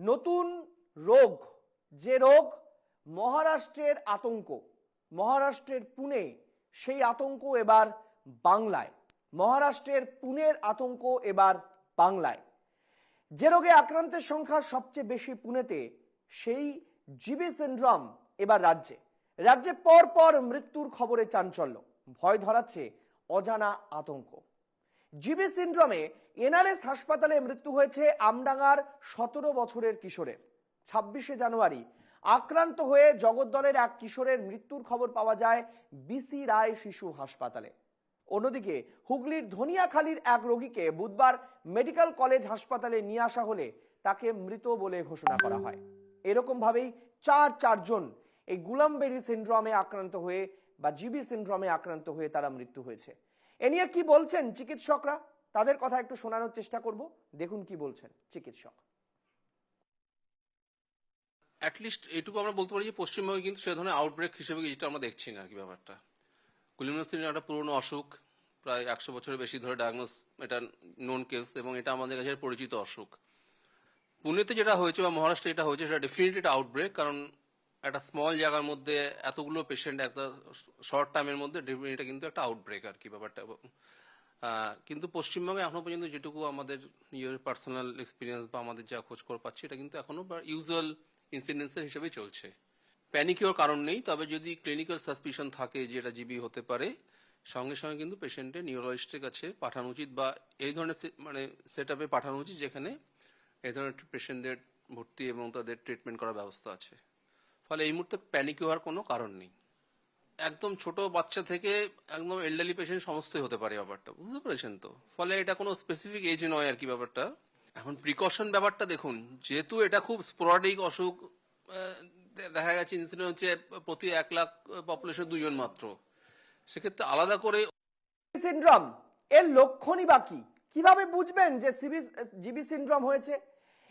নতুন রোগ, যে রোগ মহারাষ্ট্রের আতঙ্ক, মহারাষ্ট্রের পুনে, সেই আতঙ্ক এবার বাংলায়। মহারাষ্ট্রের পুনের আতঙ্ক এবার বাংলায়। যে রোগে আক্রান্তের সংখ্যা সবচেয়ে বেশি পুনেতে, সেই জিবি সিন্ড্রোম এবার রাজ্যে। রাজ্যে পর পর মৃত্যুর খবরে চাঞ্চল্য। ভয় ধরাচ্ছে অজানা আতঙ্ক। জিবি সিন্ড্রোমে এনআরএস হাসপাতালে মৃত্যু হয়েছে আমডাঙ্গার সতেরো বছরের কিশোরের ছাব্বিশে জানুয়ারি আক্রান্ত হয়ে জগদ্দলের এক কিশোরের মৃত্যুর খবর পাওয়া যায় বিসি রায় শিশু হাসপাতালে। অন্যদিকে হুগলির ধনিয়াখালীর এক রোগীকে বুধবার মেডিকেল কলেজ হাসপাতালে নিয়ে আসা হলে তাকে মৃত বলে ঘোষণা করা হয়। এরকম ভাবেই চার চারজন এই গুলামবেরি সিন্ড্রোমে আক্রান্ত হয়ে বা জিবি সিন্ড্রোমে আক্রান্ত হয়ে তারা মৃত্যু হয়েছে। এ নিয়ে কি বলছেন চিকিৎসকরা? তাদের কথা একটু শোনানোর চেষ্টা করব। দেখুন কি বলছেন চিকিৎসক। অ্যাটলিস্ট এটুকু আমরা বলতে পারি যে পশ্চিমবঙ্গে কিন্তু সে ধরনের আউটব্রেক হিসেবে যেটা আমরা দেখছি না আর কি ব্যাপারটা। কুলিনোসিন একটা পুরনো অসুখ, প্রায় একশো বছরের বেশি ধরে ডায়াগনোস এটা নোন কেস এবং এটা আমাদের কাছে পরিচিত অসুখ। পুনেতে যেটা হয়েছে বা মহারাষ্ট্রে যেটা হয়েছে, সেটা ডেফিনেটলি একটা আউটব্রেক কারণ একটা স্মল জায়গার মধ্যে এতগুলো পেশেন্ট একটা শর্ট টাইমের মধ্যে এটা কিন্তু একটা আউটব্রেক আর কি ব্যাপারটা। কিন্তু পশ্চিমবঙ্গে এখনও পর্যন্ত যেটুকু আমাদের নিজের পার্সোনাল এক্সপিরিয়েন্স বা আমাদের যা খোঁজ খবর পাচ্ছি, এটা কিন্তু এখনও ইউজুয়াল ইনসিডেন্সের হিসেবেই চলছে। প্যানিকের কারণ নেই, তবে যদি ক্লিনিক্যাল সাসপিশন থাকে যে এটা জিবি হতে পারে, সঙ্গে সঙ্গে কিন্তু পেশেন্টের নিউরোলজিস্টের কাছে পাঠানো উচিত বা এই ধরনের মানে সেট আপে পাঠানো উচিত যেখানে এই ধরনের পেশেন্টদের ভর্তি এবং তাদের ট্রিটমেন্ট করার ব্যবস্থা আছে। ফলে এই মুহূর্তে প্যানিক হওয়ার কোনো কারণ নেই। একদম ছোট বাচ্চা থেকে একদম এল্ডারলি পেশেন্ট সমস্তই হতে পারে ব্যাপারটা, বুঝতে পেরেছেন তো? ফলে এটা কোনো স্পেসিফিক এজ নয় আর কি ব্যাপারটা। এখন প্রিকশন ব্যাপারটা দেখুন, যেহেতু এটা খুব স্পোরাডিক অসুখ দেখা গেছে ইনসিডেন্ট হচ্ছে প্রতি এক লাখ পপুলেশন দুজন মাত্র। সেক্ষেত্রে আলাদা করে সিন্ড্রোম এর লক্ষণই বা কি? কীভাবে বুঝবেন যে জিবি সিন্ড্রোম হয়েছে?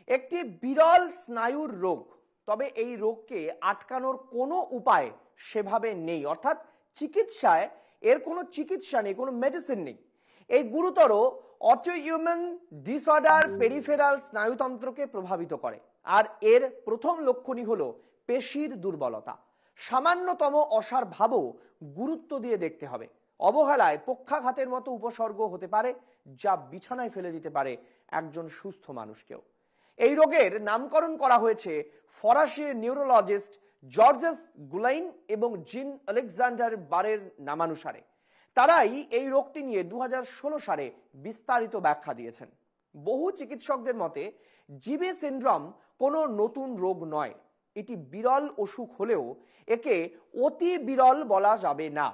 একটি বিরল স্নায়ুর রোগ। তবে এই রোগকে আটকানোর কোনো উপায় সেভাবে নেই। অর্থাৎ চিকিৎসায় এর কোনো চিকিৎসা নেই কোনো মেডিসিন নেই। এই গুরুতর অটোইউম্যান ডিসঅর্ডার পেরিফেরাল স্নায়ুতন্ত্রকে প্রভাবিত করে। আর এর প্রথম লক্ষণই হলো পেশির দুর্বলতা। সামান্যতম অসার ভাবও গুরুত্ব দিয়ে দেখতে হবে। অবহেলায় পক্ষাঘাতের মতো উপসর্গ হতে পারে যা বিছানায় ফেলে দিতে পারে একজন সুস্থ মানুষকেও। এই রোগের নামকরণ করা হয়েছে ফরাসি নিউরোলজিস্ট জর্জেস গুলাইন এবং জিন আলেকজান্ডার বারের নামানুসারে। তারাই এই রোগটি নিয়ে দুহাজার ষোলো সালে বিস্তারিত ব্যাখ্যা দিয়েছেন। বহু চিকিৎসকদের মতে, জিবে সিন্ড্রোম কোনো নতুন রোগ নয়। এটি বিরল অসুখ হলেও একে অতি বিরল বলা যাবে না।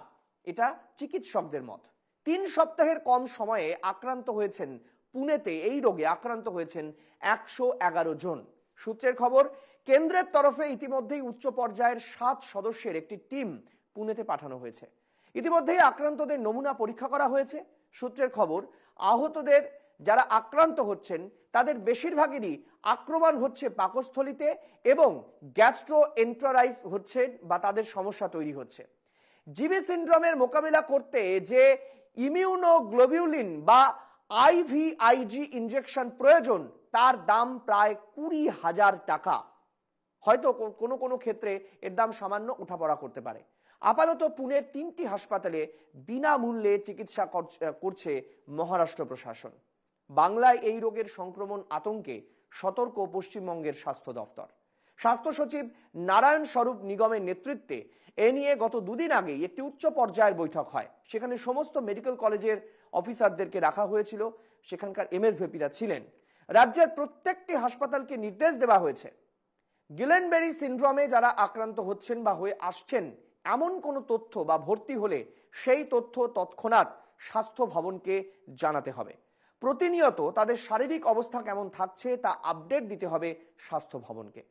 এটা চিকিৎসকদের মত। তিন সপ্তাহের কম সময়ে আক্রান্ত হয়েছেন পুনেতে এই রোগে আক্রান্ত হয়েছেন একশো এগারো জন। সূত্রের খবর, কেন্দ্রের তরফে ইতিমধ্যেই উচ্চ পর্যায়ের সাত সদস্যের একটি টিম পুনেতে পাঠানো হয়েছে। ইতিমধ্যেই আক্রান্তদের নমুনা পরীক্ষা করা হয়েছে। সূত্রের খবর, আহতদের যারা আক্রান্ত হচ্ছেন, তাদের বেশিরভাগেরই আক্রমণ হচ্ছে পাকস্থলিতে এবং গ্যাস্ট্রো এন্ট্রারাইজ হচ্ছে বা তাদের সমস্যা তৈরি হচ্ছে। জিবি সিন্ড্রোমের মোকাবিলা করতে যে ইমিউনোগ্লোবিউলিন বা আইভিআইজি ইনজেকশন প্রয়োজন, তার দাম প্রায় কুড়ি হাজার টাকা। হয়তো কোনো কোনো ক্ষেত্রে এর দাম সামান্য উঠাপড়া করতে পারে। আপাতত পুনের তিনটি হাসপাতালে বিনামূল্যে চিকিৎসা কর- করছে মহারাষ্ট্র প্রশাসন। বাংলায় এই রোগের সংক্রমণ আতঙ্কে সতর্ক পশ্চিমবঙ্গের স্বাস্থ্য দফতর। স্বাস্থ্য সচিব নারায়ণ স্বরূপ নিগমের নেতৃত্বে এ নিয়ে গত দুদিন আগেই একটি উচ্চ পর্যায়ের বৈঠক হয়। সেখানে সমস্ত মেডিকেল কলেজের অফিসারদেরকে রাখা হয়েছিল। সেখানকার এমএসভিপিরা ছিলেন। রাজ্যের প্রত্যেকটি হাসপাতালকে নির্দেশ দেওয়া হয়েছে। গিলেনবেরি সিন্ড্রোমে যারা আক্রান্ত হচ্ছেন বা হয়ে আসছেন, এমন কোনো তথ্য বা ভর্তি হলে সেই তথ্য তৎক্ষণাৎ স্বাস্থ্য ভবনকে জানাতে হবে। প্রতিনিয়ত তাদের শারীরিক অবস্থা কেমন থাকছে তা আপডেট দিতে হবে স্বাস্থ্য ভবনকে।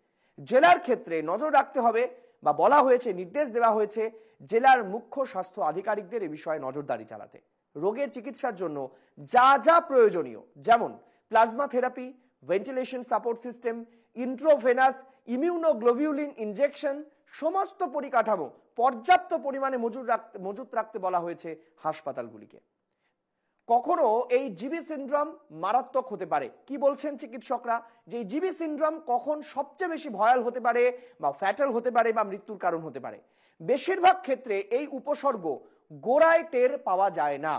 জেলার ক্ষেত্রে নজর রাখতে হবে বা বলা হয়েছে, নির্দেশ দেওয়া হয়েছে জেলার মুখ্য স্বাস্থ্য আধিকারিকদের এ বিষয়ে নজরদারি চালাতে। রোগের চিকিৎসার জন্য যা যা প্রয়োজনীয়, যেমন plasma therapy, ventilation support system, intravenous, immunoglobulin injection, সমস্ত পরিকাঠামো পর্যাপ্ত পরিমাণে মজুর রাখতে মজুত রাখতে বলা হয়েছে হাসপাতালগুলিকে। কখনো এই জিবি সিনড্রোম মারাত্মক হতে পারে। কি বলছেন চিকিৎসকরা? যে জিবি সিনড্রোম কখন সবচেয়ে বেশি ভয়াল হতে পারে বা ফ্যাটাল হতে পারে বা মৃত্যুর কারণ হতে পারে। বেশিরভাগ ক্ষেত্রে এই উপসর্গ গোড়ায় টের পাওয়া যায় না।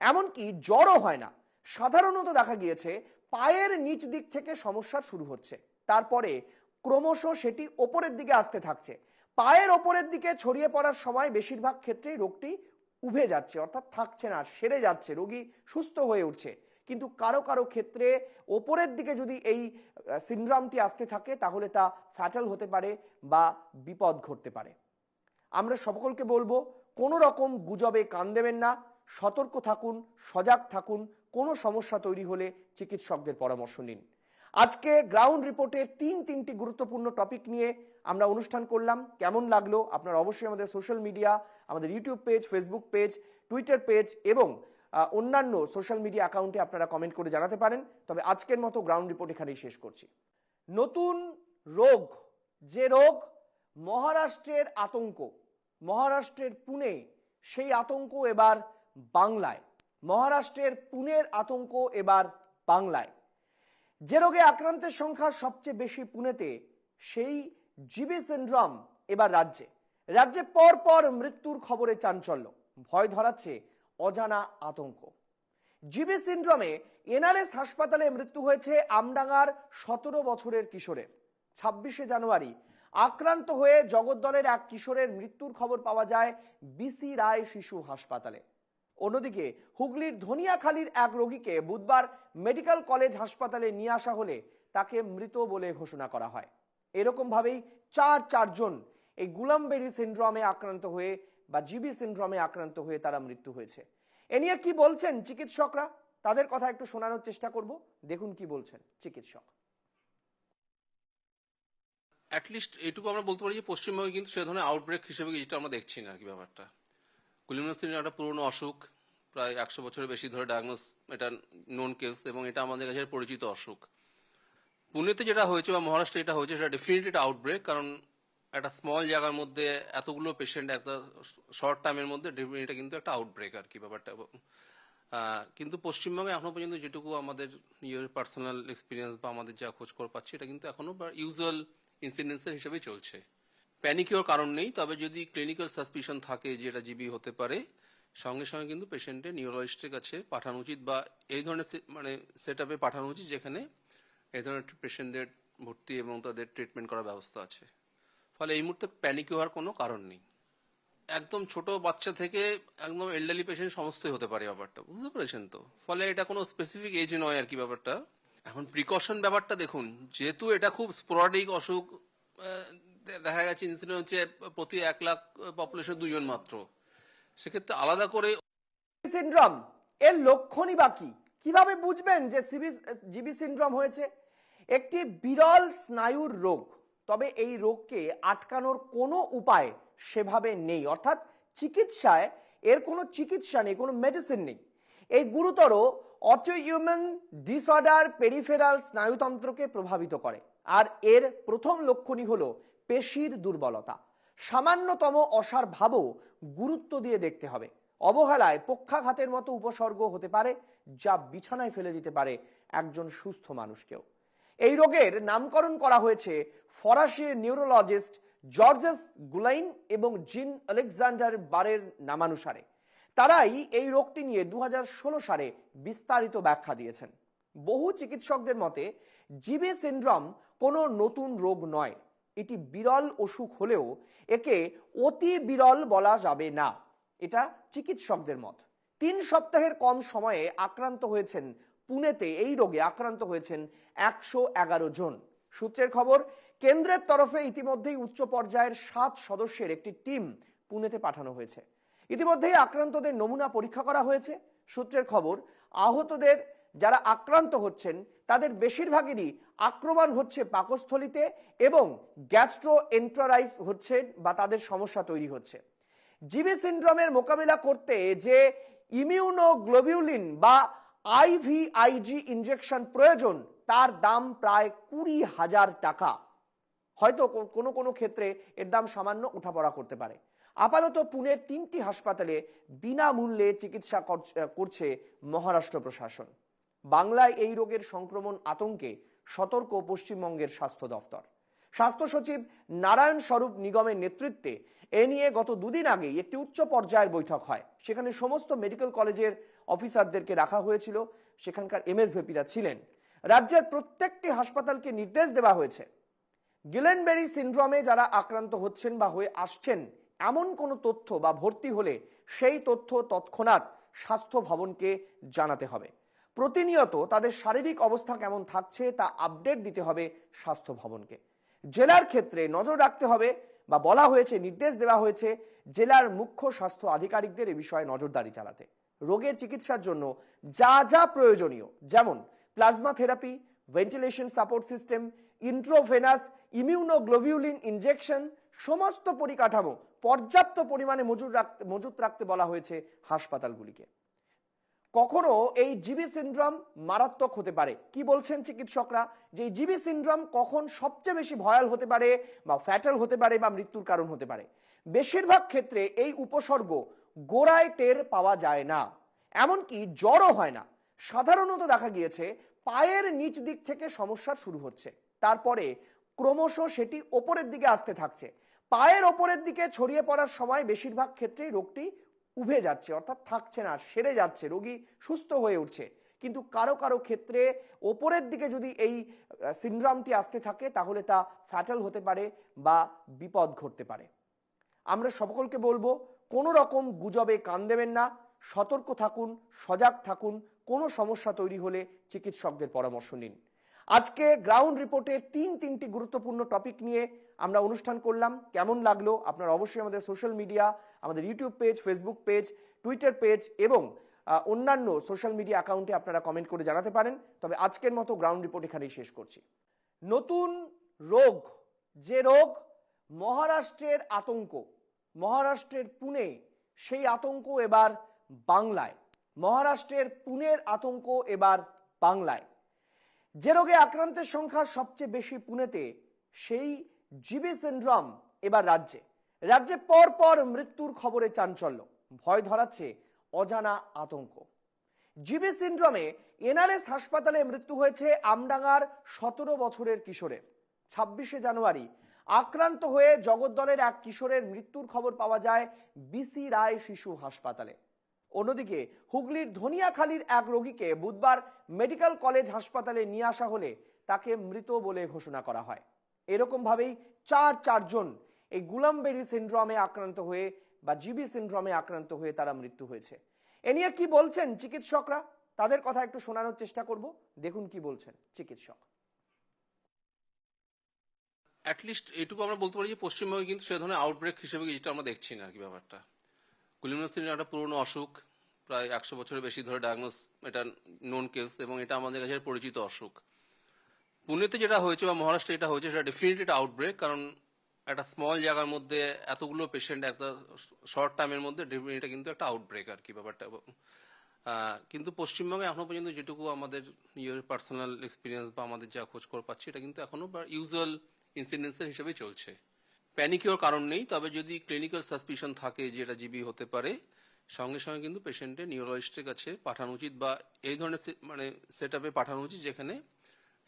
এমনকি জ্বরও হয় না। সাধারণত দেখা গিয়েছে পায়ের নিচ দিক থেকে সমস্যা শুরু হচ্ছে। তারপরে ক্রমশ সেটি ওপরের দিকে আসতে থাকছে। পায়ের ওপরের দিকে ছড়িয়ে পড়ার সময় বেশিরভাগ ক্ষেত্রেই রোগটি উভে যাচ্ছে, অর্থাৎ থাকছে না, সেরে যাচ্ছে, রোগী সুস্থ হয়ে উঠছে। কিন্তু কারও কারও ক্ষেত্রে ওপরের দিকে যদি এই সিন্ড্রামটি আসতে থাকে, তাহলে তা ফ্যাটাল হতে পারে বা বিপদ ঘটতে পারে। আমরা সকলকে বলব কোনো রকম গুজবে কান দেবেন না, সতর্ক থাকুন, সজাগ থাকুন, কোনো সমস্যা তৈরি হলে চিকিৎসকদের পরামর্শ নিন। আজকে গ্রাউন্ড রিপোর্টের তিন তিনটি গুরুত্বপূর্ণ টপিক নিয়ে আমরা অনুষ্ঠান করলাম। কেমন লাগল? আপনারা অবশ্যই আমাদের সোশ্যাল মিডিয়া, আমাদের YouTube page, Facebook page, Twitter page এবং অন্যান্য সোশ্যাল মিডিয়া অ্যাকাউন্টে আপনারা কমেন্ট করে জানাতে পারেন। তবে আজকের মতো গ্রাউন্ড রিপোর্ট এখানেই শেষ করছি। নতুন রোগ, যে রোগ মহারাষ্ট্রের আতঙ্ক মহারাষ্ট্রের পুনে, সেই আতঙ্ক এবার বাংলায়। মহারাষ্ট্রের পুনের আতঙ্ক এবার বাংলায়। যে রোগে আক্রান্তের সংখ্যা সবচেয়ে বেশি পুনেতে, সেই জিবি সিন্ড্রোম এবার রাজ্যে। রাজ্যে পর পর মৃত্যুর খবরে চাঞ্চল্য, ভয় ধরাচ্ছে অজানা আতঙ্ক। জিবি সিন্ড্রোমে এনআরএস হাসপাতালে মৃত্যু হয়েছে আমডাঙ্গার সতেরো বছরের কিশোরের। ছাব্বিশে জানুয়ারি আক্রান্ত হয়ে জগদ্দলের এক কিশোরের মৃত্যুর খবর পাওয়া যায় বিসি রায় শিশু হাসপাতালে। অন্যদিকে হুগলির ধনিয়াখালীর এক রোগীকে বুধবার মেডিকেল কলেজ হাসপাতালে নিয়ে আসা হলে তাকে মৃত বলে ঘোষণা করা হয়। এরকম ভাবেই চার চারজন এই গুলামবেরি সিন্ড্রোমে আক্রান্ত হয়ে বা জিবি সিন্ড্রোমে আক্রান্ত হয়ে তারা মৃত্যু হয়েছে। এ নিয়ে কি বলছেন চিকিৎসকরা? তাদের কথা একটু শোনানোর চেষ্টা করব। দেখুন কি বলছেন চিকিৎসক। অ্যাটলিস্ট এটুকু আমরা বলতে পারি যে পশ্চিমবঙ্গে কিন্তু সে ধরনের আউটব্রেক হিসেবে যেটা আমরা দেখছি না আর কি ব্যাপারটা। কুলিমিনাসিন একটা পুরনো অসুখ, প্রায় একশো বছরের বেশি ধরে ডায়াগনোস এটা নোন কেস এবং এটা আমাদের কাছে পরিচিত অসুখ। পুনেতে যেটা হয়েছে বা মহারাষ্ট্রে এটা হয়েছে সেটা ডেফিনেটলি একটা আউটব্রেক কারণ একটা স্মল জায়গার মধ্যে এতগুলো পেশেন্ট একটা শর্ট টাইমের মধ্যে এটা কিন্তু একটা আউটব্রেক আর কি ব্যাপারটা। কিন্তু পশ্চিমবঙ্গে এখনও পর্যন্ত যেটুকু আমাদের নিজের পার্সোনাল এক্সপিরিয়েন্স বা আমাদের যা খোঁজ খবর পাচ্ছি, এটা কিন্তু এখনও ইউজুয়াল ইনসিডেন্সের হিসেবে চলছে। প্যানিকের কারণ নেই, তবে যদি ক্লিনিক্যাল সাসপিশন থাকে যে এটা জিবি হতে পারে, সঙ্গে সঙ্গে কিন্তু পেশেন্টের নিউরোলজিস্টের কাছে পাঠানো উচিত বা এই ধরনের মানে সেট আপে পাঠানো উচিত যেখানে এই ধরনের পেশেন্টদের ভর্তি এবং তাদের ট্রিটমেন্ট করার ব্যবস্থা আছে। ফলে এই মুহূর্তে প্যানিক হওয়ার কোনো কারণ নেই। একদম ছোট বাচ্চা থেকে একদম এল্ডারলি পেশেন্ট সমস্তই হতে পারে ব্যাপারটা, বুঝতে পেরেছেন তো? ফলে এটা কোনো স্পেসিফিক এজ নয় আর কি ব্যাপারটা। এখন প্রিকশন ব্যাপারটা দেখুন, যেহেতু এটা খুব স্পোরাডিক অসুখ দেখা গেছে ইনসিডেন্ট হচ্ছে প্রতি এক লাখ পপুলেশন দুজন মাত্র। সেক্ষেত্রে আলাদা করে সিন্ড্রোম এর লক্ষণই বা কি? কীভাবে বুঝবেন যে জিবি সিন্ড্রোম হয়েছে? একটি বিরল স্নায়ুর রোগ, তবে এই রোগকে আটকানোর কোনো উপায় সেভাবে নেই। অর্থাৎ চিকিৎসায় এর কোনো চিকিৎসা নেই, কোনো মেডিসিন নেই। এই গুরুতর অটোইউমেন ডিসঅর্ডার পেরিফেরাল স্নায়ুতন্ত্রকে প্রভাবিত করে। আর এর প্রথম লক্ষণই হলো পেশির দুর্বলতা। সামান্যতম অসার ভাবও গুরুত্ব দিয়ে দেখতে হবে। অবহেলায় পক্ষাঘাতের মতো উপসর্গ হতে পারে, যা বিছানায় ফেলে দিতে পারে একজন সুস্থ মানুষকেও। এই রোগের নামকরণ করা হয়েছে ফরাসি নিউরোলজিস্ট জর্জেস গুলাইন এবং জিন আলেকজান্ডার বারের নামানুসারে। তারাই এই রোগটি নিয়ে দু হাজার ষোলো সালে বিস্তারিত ব্যাখ্যা দিয়েছেন। বহু চিকিৎসকদের মতে, জিবে সিন্ড্রোম কোনো নতুন রোগ নয়। এটি বিরল অসুখ হলেও একে অতি বিরল বলা যাবে না। এটা চিকিৎসকদের মত। তিন সপ্তাহের কম সময়ে আক্রান্ত হয়েছেন, পুনেতে এই রোগে আক্রান্ত হয়েছেন একশো এগারো জন। সূত্রের খবর, কেন্দ্রের তরফে ইতিমধ্যেই উচ্চ পর্যায়ের সাত সদস্যের একটি টিম পুনেতে পাঠানো হয়েছে। ইতিমধ্যেই আক্রান্তদের নমুনা পরীক্ষা করা হয়েছে। সূত্রের খবর, আহতদের যারা আক্রান্ত হচ্ছেন, তাদের বেশিরভাগেরই আক্রমণ হচ্ছে পাকস্থলিতে এবং গ্যাস্ট্রো এন্ট্রারাইস হচ্ছে বা তাদের সমস্যা তৈরি হচ্ছে। জিবি সিন্ড্রোমের মোকাবিলা করতে যে ইমিউনোগ্লোবিউলিন বা আইভিআইজি ইনজেকশন প্রয়োজন, তার দাম প্রায় কুড়ি হাজার টাকা। হয়তো কোনো কোনো ক্ষেত্রে এর দাম সামান্য উঠাপড়া করতে পারে। আপাতত পুনের তিনটি হাসপাতালে বিনামূল্যে চিকিৎসা করছে মহারাষ্ট্র প্রশাসন। বাংলায় এই রোগের সংক্রমণ আতঙ্কে সতর্ক পশ্চিমবঙ্গের স্বাস্থ্য দফতর। স্বাস্থ্য সচিব নারায়ণ স্বরূপ নিগমের নেতৃত্বে এ নিয়ে গত দুদিন আগেই একটি উচ্চ পর্যায়ের বৈঠক হয়। সেখানে সমস্ত মেডিকেল কলেজের অফিসারদেরকে রাখা হয়েছিল। সেখানকার এম এমএসভিপিরা ছিলেন। রাজ্যের প্রত্যেকটি হাসপাতালকে নির্দেশ দেওয়া হয়েছে। গিলেনবেরি সিন্ড্রোমে যারা আক্রান্ত হচ্ছেন বা হয়ে আসছেন এমন কোনো তথ্য বা ভর্তি হলে সেই তথ্য তৎক্ষণাৎ স্বাস্থ্য ভবনকে জানাতে হবে। প্রতিনিয়ত তাদের শারীরিক অবস্থা কেমন থাকছে তা আপডেট দিতে হবে স্বাস্থ্য ভবনকে। জেলার ক্ষেত্রে নজর রাখতে হবে বা বলা হয়েছে, নির্দেশ দেওয়া হয়েছে জেলার মুখ্য স্বাস্থ্য আধিকারিকদের এ বিষয়ে নজরদারি চালাতে। রোগের চিকিৎসার জন্য যা যা প্রয়োজনীয়, যেমন plasma therapy, ventilation support system, intravenous, immunoglobulin injection সমস্ত পরিকাঠামো, পর্যাপ্ত পরিমাণে মজুর রাখতে, মজুত রাখতে বলা হয়েছে হাসপাতালগুলিকে। কখনো এই জিবি সিন্ড্রোম মারাত্মক হতে পারে। কি বলছেন চিকিৎসকরা? যে জিবি সিন্ড্রোম কখন সবচেয়ে বেশি ভয়াল হতে পারে বা ফ্যাটাল হতে পারে বা মৃত্যুর কারণ হতে পারে। বেশিরভাগ ক্ষেত্রে এই উপসর্গ গোড়ায় টের পাওয়া যায় না। এমনকি জ্বরও হয় না। সাধারণত দেখা গিয়েছে পায়ের নিচ দিক থেকে সমস্যা শুরু হচ্ছে। তারপরে ক্রমশ সেটি ওপরের দিকে আসতে থাকছে। পায়ের ওপরের দিকে ছড়িয়ে পড়ার সময় বেশিরভাগ ক্ষেত্রেই রোগটি উভে যাচ্ছে, অর্থাৎ থাকছে না, সেরে যাচ্ছে, রোগী সুস্থ হয়ে উঠছে। কিন্তু কারও কারও ক্ষেত্রে ওপরের দিকে যদি এই সিন্ড্রামটি আসতে থাকে, তাহলে তা ফ্যাটাল হতে পারে বা বিপদ ঘটতে পারে। আমরা সকলকে বলব, কোনো রকম গুজবে কান দেবেন না, সতর্ক থাকুন, সজাগ থাকুন, কোনো সমস্যা তৈরি হলে চিকিৎসকদের পরামর্শ নিন। আজকে গ্রাউন্ড রিপোর্টের তিন তিনটি গুরুত্বপূর্ণ টপিক নিয়ে আমরা অনুষ্ঠান করলাম। কেমন লাগল? আপনারা অবশ্যই আমাদের সোশ্যাল মিডিয়া, আমাদের YouTube page, Facebook page, Twitter page এবং অন্যান্য সোশ্যাল মিডিয়া অ্যাকাউন্টে আপনারা কমেন্ট করে জানাতে পারেন। তবে আজকের মতো গ্রাউন্ড রিপোর্ট এখানেই শেষ করছি। নতুন রোগ, যে রোগ মহারাষ্ট্রের আতঙ্ক, মহারাষ্ট্রের পুনে, সেই আতঙ্ক এবার বাংলায়। মহারাষ্ট্রের পুনের আতঙ্ক এবার বাংলায়। যে রোগে আক্রান্তের সংখ্যা সবচেয়ে বেশি পুনেতে, সেই জিবি সিন্ড্রোম এবার রাজ্যে। রাজ্যে পর পর মৃত্যুর খবরে চাঞ্চল্য। ভয় ধরাচ্ছে অজানা আতঙ্ক। জিবি সিন্ড্রোমে এনআরএস হাসপাতালে মৃত্যু হয়েছে আমডাঙ্গার সতেরো বছরের কিশোরের। ছাব্বিশে জানুয়ারি আক্রান্ত হয়ে জগদ্দলের এক কিশোরের মৃত্যুর খবর পাওয়া যায় বিসি রায় শিশু হাসপাতালে। অন্যদিকে, হুগলির ধনিয়াখালীর এক রোগীকে বুধবার মেডিকেল কলেজ হাসপাতালে নিয়ে আসা হলে তাকে মৃত বলে ঘোষণা করা হয়। এরকম ভাবেই চার চারজন এই গুলামবেরি সিন্ড্রোমে আক্রান্ত হয়ে বা জিবি সিন্ড্রোমে আক্রান্ত হয়ে তারা মৃত্যু হয়েছে। এ নিয়ে কি বলছেন চিকিৎসকরা? তাদের কথা একটু শোনানোর চেষ্টা করব। দেখুন কি বলছেন চিকিৎসক। অ্যাটলিস্ট এটুকু আমরা বলতে পারি যে পশ্চিমবঙ্গে কিন্তু সে ধরনের আউটব্রেক হিসেবে যেটা আমরা দেখছি না আর কি ব্যাপারটা। কুলিমনাসিন একটা পুরনো অসুখ, প্রায় একশো বছরের বেশি ধরে ডায়াগনোস এটা নোন কেস এবং এটা আমাদের কাছে পরিচিত অসুখ। পুনেতে যেটা হয়েছে বা মহারাষ্ট্রে এটা হয়েছে, সেটা ডেফিনেটলি একটা আউটব্রেক কারণ একটা স্মল জায়গার মধ্যে এতগুলো পেশেন্ট একটা শর্ট টাইমের মধ্যে এটা কিন্তু একটা আউটব্রেক আর কি ব্যাপারটা। কিন্তু পশ্চিমবঙ্গে এখনও পর্যন্ত যেটুকু আমাদের নিজের পার্সোনাল এক্সপিরিয়েন্স বা আমাদের যা খোঁজ খবর পাচ্ছি, এটা কিন্তু এখনও ইউজুয়াল ইনসিডেন্সের হিসেবেই চলছে। প্যানিকের কারণ নেই, তবে যদি ক্লিনিক্যাল সাসপিশন থাকে যে এটা জিবি হতে পারে, সঙ্গে সঙ্গে কিন্তু পেশেন্টের নিউরোলজিস্টের কাছে পাঠানো উচিত বা এই ধরনের মানে সেট আপে পাঠানো উচিত যেখানে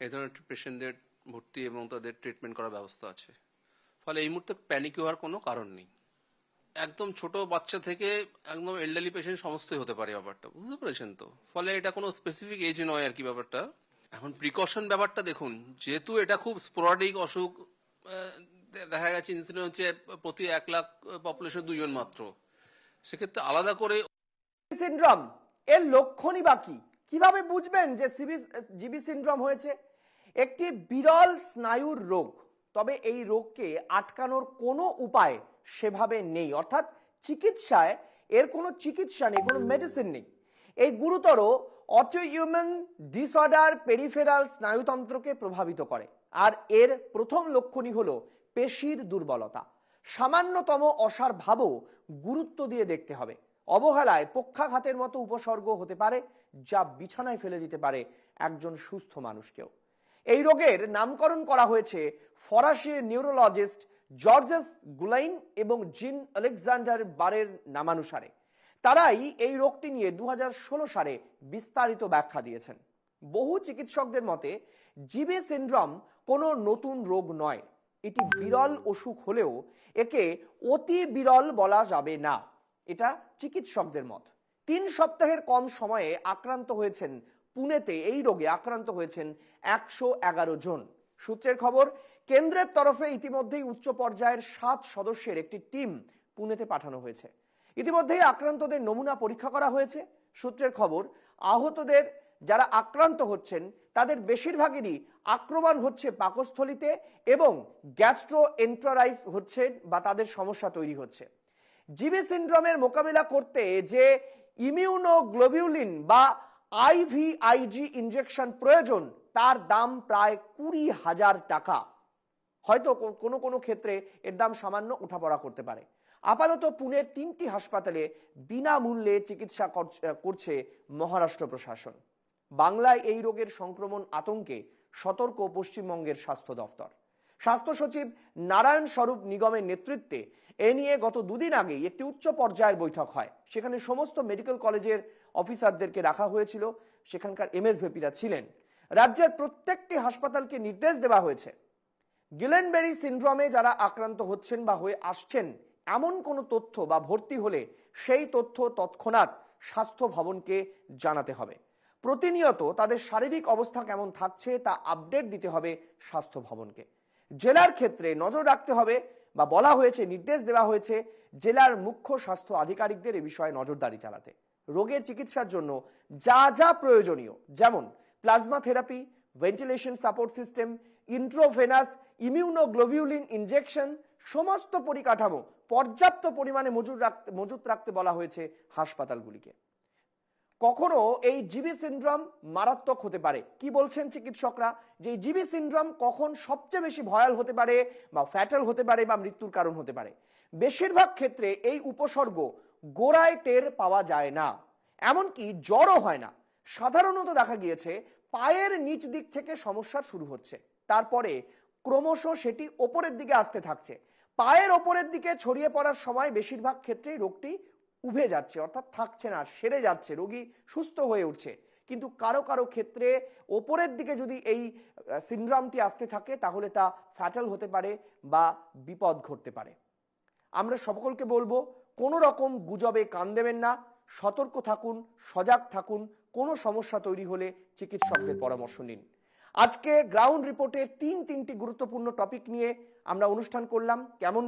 এই ধরনের পেশেন্টদের ভর্তি এবং তাদের ট্রিটমেন্ট করার ব্যবস্থা আছে। ফলে এই মুহূর্তে প্যানিক হওয়ার কোনো কারণ নেই। একদম ছোট বাচ্চা থেকে একদম এল্ডারলি পেশেন্ট সমস্তই হতে পারে ব্যাপারটা, বুঝতে পেরেছেন তো? ফলে এটা কোনো স্পেসিফিক এজ নয় আর কি ব্যাপারটা। এখন প্রিকশন ব্যাপারটা দেখুন, যেহেতু এটা খুব স্পোরাডিক অসুখ দেখা গেছে ইনসিডেন্ট হচ্ছে, প্রতি এক লাখ পপুলেশন দুজন মাত্র। সেক্ষেত্রে আলাদা করে সিন্ড্রোম এর লক্ষণই বা কি? কীভাবে বুঝবেন যে সিবি জিবি সিন্ড্রোম হয়েছে? একটি বিরল স্নায়ুর রোগ, তবে এই রোগকে আটকানোর কোনো উপায় সেভাবে নেই। অর্থাৎ চিকিৎসায় এর কোনো চিকিৎসা নেই, কোনো মেডিসিন নেই। এই গুরুতর অটোইউম্যান ডিসঅর্ডার পেরিফেরাল স্নায়ুতন্ত্রকে প্রভাবিত করে। আর এর প্রথম লক্ষণই হলো পেশির দুর্বলতা। সামান্যতম অসার ভাবও গুরুত্ব দিয়ে দেখতে হবে। অবহেলায় পক্ষাঘাতের মতো উপসর্গ হতে পারে, যা বিছানায় ফেলে দিতে পারে একজন সুস্থ মানুষকেও। এই রোগের নামকরণ করা হয়েছে ফরাসি নিউরোলজিস্ট জর্জেস গুলাইন এবং জিন আলেকজান্ডার বারের নামানুসারে। তারাই এই রোগটি নিয়ে দু হাজার ষোলো সালে বিস্তারিত ব্যাখ্যা দিয়েছেন। বহু চিকিৎসকদের মতে, জিবে সিন্ড্রোম কোনো নতুন রোগ নয়। এটি বিরল অসুখ হলেও একে অতি বিরল বলা যাবে না। এটা চিকিৎসকদের মত। তিন সপ্তাহের কম সময়ে আক্রান্ত হয়েছেন পুনেতে, এই রোগে আক্রান্ত হয়েছেন একশো এগারো জন। সূত্রের খবর, কেন্দ্রের তরফে ইতিমধ্যেই উচ্চ পর্যায়ের সাত সদস্যের একটি টিম পুনেতে পাঠানো হয়েছে। ইতিমধ্যেই আক্রান্তদের নমুনা পরীক্ষা করা হয়েছে। সূত্রের খবর, আহতদের যারা আক্রান্ত হচ্ছেন, তাদের বেশিরভাগেরই আক্রমণ হচ্ছে পাকস্থলিতে এবং গ্যাস্ট্রো এন্ট্রারাইজ হচ্ছে বা তাদের সমস্যা তৈরি হচ্ছে। জিবি সিন্ড্রোমের মোকাবিলা করতে যে ইমিউনোগ্লোবিউলিন বা আইভিআইজি ইনজেকশন প্রয়োজন, তার দাম প্রায় কুড়ি হাজার টাকা। হয়তো কোনো কোনো ক্ষেত্রে এর দাম সামান্য উঠাপড়া করতে পারে। আপাতত পুনের তিনটি হাসপাতালে বিনামূল্যে চিকিৎসা কর- করছে মহারাষ্ট্র প্রশাসন। বাংলায় এই রোগের সংক্রমণ আতঙ্কে সতর্ক পশ্চিমবঙ্গের স্বাস্থ্য দফতর। স্বাস্থ্য সচিব নারায়ণ স্বরূপ নিগমের নেতৃত্বে এ নিয়ে গত দুদিন আগেই একটি উচ্চ পর্যায়ের বৈঠক হয়। সেখানে সমস্ত মেডিকেল কলেজের অফিসারদেরকে রাখা হয়েছিল। সেখানকার এমএসভিপিরা ছিলেন। রাজ্যের প্রত্যেকটি হাসপাতালকে নির্দেশ দেওয়া হয়েছে। গিলেনবেরি সিন্ড্রোমে যারা আক্রান্ত হচ্ছেন বা হয়ে আসছেন, এমন কোনো তথ্য বা ভর্তি হলে সেই তথ্য তৎক্ষণাৎ স্বাস্থ্য ভবনকে জানাতে হবে। প্রতিনিয়ত তাদের শারীরিক অবস্থা কেমন থাকছে তা আপডেট দিতে হবে স্বাস্থ্য ভবনকে। জেলার ক্ষেত্রে নজর রাখতে হবে বা বলা হয়েছে, নির্দেশ দেওয়া হয়েছে জেলার মুখ্য স্বাস্থ্য আধিকারিকদের এ বিষয়ে নজরদারি চালাতে। রোগের চিকিৎসার জন্য যা যা প্রয়োজনীয়, যেমন plasma therapy ventilation support system intravenous immunoglobulin injection সমস্ত পরিকাঠামো পর্যাপ্ত পরিমাণে মজুর রাখতে মজুত রাখতে বলা হয়েছে হাসপাতালগুলিকে। কখনো এই জিবি সিন্ড্রোম মারাত্মক হতে পারে। কি বলছেন চিকিৎসকরা? যে জিবি সিন্ড্রোম কখন সবচেয়ে বেশি ভয়াল হতে পারে বা ফ্যাটাল হতে পারে বা মৃত্যুর কারণ হতে পারে। বেশিরভাগ ক্ষেত্রে এই উপসর্গ গোড়ায় টের পাওয়া যায় না। এমনকি জ্বরও হয় না। সাধারণত দেখা গিয়েছে পায়ের নিচ দিক থেকে সমস্যা শুরু হচ্ছে। তারপরে ক্রমশ সেটি ওপরের দিকে আসতে থাকছে। পায়ের ওপরের দিকে ছড়িয়ে পড়ার সময় বেশিরভাগ ক্ষেত্রেই রোগটি উভে যাচ্ছে, অর্থাৎ থাকছে না, সেরে যাচ্ছে, রোগী সুস্থ হয়ে উঠছে। কিন্তু কারও কারও ক্ষেত্রে ওপরের দিকে যদি এই সিন্ড্রামটি আসতে থাকে, তাহলে তা ফ্যাটাল হতে পারে বা বিপদ ঘটতে পারে। আমরা সকলকে বলব, কোনো রকম গুজবে কান দেবেন না, সতর্ক থাকুন, সজাগ থাকুন, কোনো সমস্যা তৈরি হলে চিকিৎসকদের পরামর্শ নিন। আজকে গ্রাউন্ড রিপোর্টে তিন তিনটি গুরুত্বপূর্ণ টপিক নিয়ে আমরা অনুষ্ঠান করলাম। কেমন